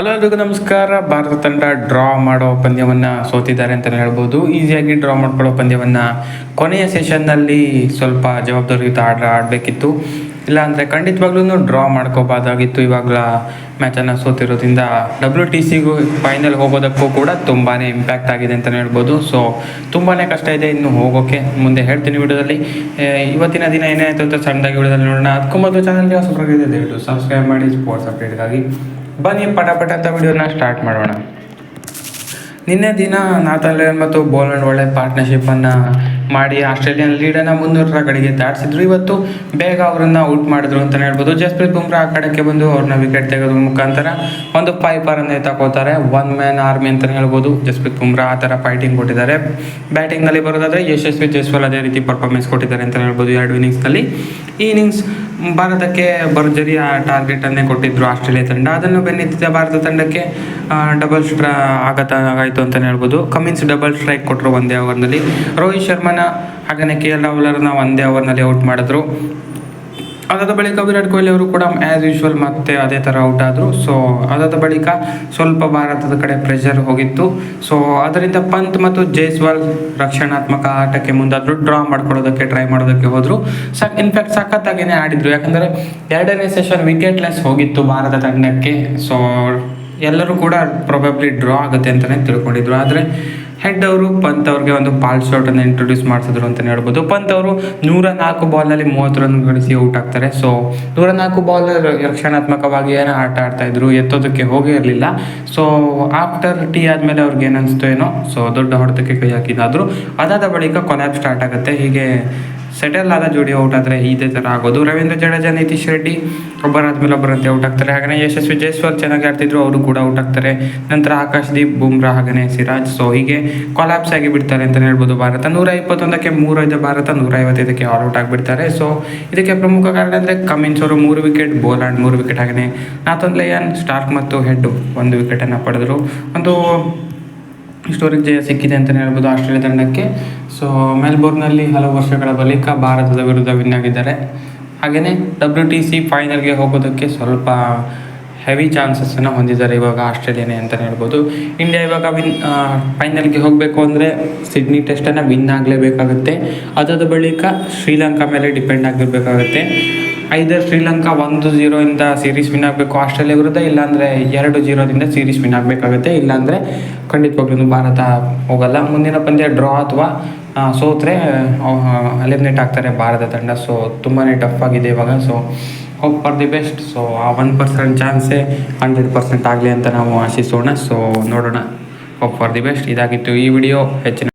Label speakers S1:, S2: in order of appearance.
S1: Hello ಎಲ್ರಿಗೂ ನಮಸ್ಕಾರ. ಭಾರತ ತಂಡ ಡ್ರಾ ಮಾಡೋ ಪಂದ್ಯವನ್ನು ಸೋತಿದ್ದಾರೆ ಅಂತಲೇ ಹೇಳ್ಬೋದು. ಈಸಿಯಾಗಿ ಡ್ರಾ ಮಾಡ್ಕೊಳ್ಳೋ ಪಂದ್ಯವನ್ನು ಕೊನೆಯ ಸೆಷನ್ನಲ್ಲಿ ಸ್ವಲ್ಪ ಜವಾಬ್ದಾರಿಯುತ ಆಟ ಆಡಬೇಕಿತ್ತು. ಇಲ್ಲಾಂದರೆ ಖಂಡಿತವಾಗ್ಲೂ ಡ್ರಾ ಮಾಡ್ಕೋಬಾರ್ದಾಗಿತ್ತು. ಇವಾಗಲ ಮ್ಯಾಚನ್ನು ಸೋತಿರೋದ್ರಿಂದ ಡಬ್ಲ್ಯೂ ಟಿ ಸಿಗೂ ಫೈನಲ್ ಹೋಗೋದಕ್ಕೂ ಕೂಡ ತುಂಬಾ ಇಂಪ್ಯಾಕ್ಟ್ ಆಗಿದೆ ಅಂತಲೇ ಹೇಳ್ಬೋದು. ಸೊ ತುಂಬಾ ಕಷ್ಟ ಇದೆ ಇನ್ನು ಹೋಗೋಕ್ಕೆ ಮುಂದೆ ಹೇಳ್ತೀನಿ ವಿಡಿಯೋದಲ್ಲಿ. ಇವತ್ತಿನ ದಿನ ಏನಾಯಿತು ಅಂತ ಸಣ್ಣದಾಗಿ ವಿಡಿಯೋದಲ್ಲಿ ನೋಡೋಣ. ಅದಕ್ಕೂ ಮೊದಲು ಚಾನಲ್ಗೆ ಸಬ್ಸ್ಕ್ರೈಬ್ ಮಾಡಿ ಸ್ಪೋರ್ಟ್ಸ್ ಅಪ್ಡೇಟ್ಗಾಗಿ ಬನ್ನಿ ಪಟಾಪಟ ಪಟ ಅಂತ ವಿಡಿಯೋನ ಸ್ಟಾರ್ಟ್ ಮಾಡೋಣ. ನಿನ್ನೆ ದಿನ ನಾಥನ್ ಮತ್ತು ಬೋಲ್ಯಾಂಡ್ ಒಳ್ಳೆ ಪಾರ್ಟ್ನರ್ಶಿಪ್ಪನ್ನು ಮಾಡಿ ಆಸ್ಟ್ರೇಲಿಯನ್ ಲೀಡನ್ನು ಮುನ್ನೂರರ ಕಡೆಗೆ ದಾಟಿಸಿದ್ರು. ಇವತ್ತು ಬೇಗ ಅವರನ್ನ ಔಟ್ ಮಾಡಿದ್ರು ಅಂತಲೇ ಹೇಳ್ಬೋದು. ಜಸ್ಪ್ರೀತ್ ಬುಮ್ರಾ ಆ ಕಡೆಗೆ ಬಂದು ಅವ್ರನ್ನ ವಿಕೆಟ್ ತೆಗೆದ್ರ ಮುಖಾಂತರ ಒಂದು ಪೈಪರನ್ನೇ ತಗೋತಾರೆ ಒನ್ ಮ್ಯಾನ್ ಆರ್ಮಿ ಅಂತಲೇ ಹೇಳ್ಬೋದು. ಜಸ್ಪ್ರೀತ್ ಬುಮ್ರಾ ಆ ಥರ ಫೈಟಿಂಗ್ ಕೊಟ್ಟಿದ್ದಾರೆ. ಬ್ಯಾಟಿಂಗ್ನಲ್ಲಿ ಬರೋದಾದರೆ ಯಶಸ್ವಿ ಜೈಸ್ವಾಲ್ ಅದೇ ರೀತಿ ಪರ್ಫಾರ್ಮೆನ್ಸ್ ಕೊಟ್ಟಿದ್ದಾರೆ ಅಂತಲೇ ಹೇಳ್ಬೋದು. ಎರಡು ಇನ್ನಿಂಗ್ಸ್ನಲ್ಲಿ ಈ ಇನ್ನಿಂಗ್ಸ್ ಭಾರತಕ್ಕೆ ಭರ್ಜರಿ ಟಾರ್ಗೆಟ್ ಟಾರ್ಗೆಟನ್ನೇ ಕೊಟ್ಟಿದ್ರು ಆಸ್ಟ್ರೇಲಿಯಾ ತಂಡ. ಅದನ್ನು ಬೆನ್ನಿತ್ತಿದ್ದ ಭಾರತ ತಂಡಕ್ಕೆ ಡಬಲ್ ಸ್ಟ್ರಾ ಆಗತ ಆಯಿತು ಅಂತಲೇ ಹೇಳ್ಬೋದು. ಕಮಿನ್ಸ್ ಡಬಲ್ ಸ್ಟ್ರೈಕ್ ಕೊಟ್ಟರು ಒಂದೇ ಓವರ್ನಲ್ಲಿ ರೋಹಿತ್ ಶರ್ಮನ ಹಾಗೆಯೇ ಕೆ ಎಲ್ ರಾಹುಲರ್ನ ಒಂದೇ ಓವರ್ನಲ್ಲಿ ಔಟ್ ಮಾಡಿದ್ರು. ಅದಾದ ಬಳಿಕ ವಿರಾಟ್ ಕೊಹ್ಲಿ ಅವರು ಕೂಡ ಆ್ಯಸ್ ಯೂಶ್ವಲ್ ಮತ್ತೆ ಅದೇ ಥರ ಔಟ್ ಆದರು. ಸೊ ಅದಾದ ಬಳಿಕ ಸ್ವಲ್ಪ ಭಾರತದ ಕಡೆ ಪ್ರೆಷರ್ ಹೋಗಿತ್ತು. ಸೊ ಅದರಿಂದ ಪಂತ್ ಮತ್ತು ಜೈಸ್ವಾಲ್ ರಕ್ಷಣಾತ್ಮಕ ಆಟಕ್ಕೆ ಮುಂದಾದರು. ಡ್ರಾ ಮಾಡ್ಕೊಳ್ಳೋದಕ್ಕೆ ಟ್ರೈ ಮಾಡೋದಕ್ಕೆ ಹೋದರು. ಸಕ್ ಇನ್ಫ್ಯಾಕ್ಟ್ ಸಖತ್ತಾಗೇನೆ ಆಡಿದರು. ಯಾಕಂದರೆ ಎರಡನೇ ಸೆಷನ್ ವಿಕೆಟ್ಲೆಸ್ ಹೋಗಿತ್ತು ಭಾರತ ತಂಡಕ್ಕೆ. ಸೊ ಎಲ್ಲರೂ ಕೂಡ ಪ್ರೊಬಬ್ಲಿ ಡ್ರಾ ಆಗುತ್ತೆ ಅಂತಲೇ ತಿಳ್ಕೊಂಡಿದ್ರು. ಆದರೆ ಹೆಡ್ ಅವರು, ಪಂತ್ ಅವ್ರಿಗೆ ಒಂದು ಪಾಲ್ ಶಾಟನ್ನು ಇಂಟ್ರೊಡ್ಯೂಸ್ ಮಾಡಿಸಿದ್ರು ಅಂತಲೇ ಹೇಳ್ಬೋದು. ಪಂತ್ ಅವರು ನೂರ ನಾಲ್ಕು ಬಾಲ್ನಲ್ಲಿ ಮೂವತ್ತು ರನ್ ಗಳಿಸಿ ಔಟ್ ಆಗ್ತಾರೆ. ಸೊ ನೂರ ನಾಲ್ಕು ಬಾಲ್ ರಕ್ಷಣಾತ್ಮಕವಾಗಿ ಏನೋ ಆಟ ಆಡ್ತಾ ಇದ್ರು, ಎತ್ತೋದಕ್ಕೆ ಹೋಗೇ ಇರಲಿಲ್ಲ. ಸೊ ಆಫ್ಟರ್ ಟೀ ಆದಮೇಲೆ ಅವ್ರಿಗೆ ಏನು ಅನಿಸ್ತು ಏನೋ ಸೊ ದೊಡ್ಡ ಹೊಡೆತಕ್ಕೆ ಕೈ ಹಾಕಿದಾದ್ರು. ಅದಾದ ಬಳಿಕ ಕೊಲ್ಯಾಪ್ ಸ್ಟಾರ್ಟ್ ಆಗುತ್ತೆ. ಹೀಗೆ ಸೆಟಲ್ ಆದ ಜೋಡಿ ಔಟ್ ಆದರೆ ಇದೇ ಥರ ಆಗೋದು. ರವೀಂದ್ರ ಜಡೇಜಾ, ನಿತೀಶ್ ರೆಡ್ಡಿ ಒಬ್ಬರಾದ್ಮೇಲೆ ಒಬ್ಬರಂತೆ ಔಟ್ ಆಗ್ತಾರೆ. ಹಾಗೆಯೇ ಯಶಸ್ವಿ ಜೈಸ್ವಾಲ್ ಚೆನ್ನಾಗಿ ಆಡ್ತಿದ್ರು, ಅವರು ಕೂಡ ಔಟ್ ಆಗ್ತಾರೆ. ನಂತರ ಆಕಾಶ್ದೀಪ್, ಬುಮ್ರಾ ಹಾಗೆಯೇ ಸಿರಾಜ್. ಸೊ ಹೀಗೆ ಕೊಲಾಪ್ಸ್ ಆಗಿ ಬಿಡ್ತಾರೆ ಅಂತಲೇ ಹೇಳ್ಬೋದು ಭಾರತ. ನೂರ ಇಪ್ಪತ್ತೊಂದಕ್ಕೆ ಮೂರೈದು ಭಾರತ ನೂರ ಐವತ್ತೈದಕ್ಕೆ ಆಲ್ ಔಟ್ ಆಗಿಬಿಡ್ತಾರೆ. ಸೊ ಇದಕ್ಕೆ ಪ್ರಮುಖ ಕಾರಣ ಅಂದರೆ ಕಮಿನ್ಸ್ ಅವರು ಮೂರು ವಿಕೆಟ್ ಬೋಲಾಂಡ್ ಮೂರು ವಿಕೆಟ್ ಹಾಗೆಯೇ ನಾಥನ್ ಲಯನ್ ಸ್ಟಾರ್ಕ್ ಮತ್ತು ಹೆಡ್ ಒಂದು ವಿಕೆಟನ್ನು ಪಡೆದರು. ಒಂದು ಸ್ಟೋರೇಜ್ ಜಯ ಸಿಕ್ಕಿದೆ ಅಂತಲೇ ಹೇಳ್ಬೋದು ಆಸ್ಟ್ರೇಲಿಯಾ ತಂಡಕ್ಕೆ. ಸೊ ಮೆಲ್ಬೋರ್ನಲ್ಲಿ ಹಲವು ವರ್ಷಗಳ ಬಳಿಕ ಭಾರತದ ವಿರುದ್ಧ ವಿನ್ ಆಗಿದ್ದಾರೆ. ಹಾಗೆಯೇ ಡಬ್ಲ್ಯೂ ಟಿ ಸಿ ಫೈನಲ್ಗೆ ಹೋಗೋದಕ್ಕೆ ಸ್ವಲ್ಪ ಹೆವಿ ಚಾನ್ಸಸ್ಸನ್ನು ಹೊಂದಿದ್ದಾರೆ ಇವಾಗ ಆಸ್ಟ್ರೇಲಿಯಾನೇ ಅಂತಲೇ ಹೇಳ್ಬೋದು. ಇಂಡಿಯಾ ಇವಾಗ ವಿನ್ ಫೈನಲ್ಗೆ ಹೋಗಬೇಕು ಅಂದರೆ ಸಿಡ್ನಿ ಟೆಸ್ಟನ್ನು ವಿನ್ ಆಗಲೇಬೇಕಾಗುತ್ತೆ. ಅದಾದ ಬಳಿಕ ಶ್ರೀಲಂಕಾ ಮೇಲೆ ಡಿಪೆಂಡ್ ಆಗಿರಬೇಕಾಗುತ್ತೆ ಐದರ್ ಶ್ರೀಲಂಕಾ ಒಂದು ಜೀರೋಯಿಂದ ಸೀರೀಸ್ ವಿನ್ ಆಗಬೇಕು ಆಸ್ಟ್ರೇಲಿಯಾ ವಿರುದ್ಧ, ಇಲ್ಲಾಂದರೆ ಎರಡು ಜೀರೋದಿಂದ ಸೀರೀಸ್ ವಿನ್ ಆಗಬೇಕಾಗುತ್ತೆ. ಇಲ್ಲಾಂದರೆ ಖಂಡಿತವಾಗ್ಲೂ ಭಾರತ ಹೋಗಲ್ಲ. ಮುಂದಿನ ಪಂದ್ಯ ಡ್ರಾ ಅಥವಾ ಸೋತ್ರೆ ಎಲಿಮಿನೇಟ್ ಆಗ್ತಾರೆ ಭಾರತ ತಂಡ. ಸೊ ತುಂಬಾ ಟಫ್ ಆಗಿದೆ ಇವಾಗ. So hope for the best so ಆ ಒನ್ ಪರ್ಸೆಂಟ್ ಚಾನ್ಸೇ ಹಂಡ್ರೆಡ್ ಪರ್ಸೆಂಟ್ ಆಗಲಿ ಅಂತ ನಾವು ಆಶಿಸೋಣ. ಸೊ ನೋಡೋಣ. ಹೋಪ್ ಫಾರ್ ದಿ ಬೆಸ್ಟ್ ಇದಾಗಿತ್ತು ಈ ವಿಡಿಯೋ ಹೆಚ್ಚಿನ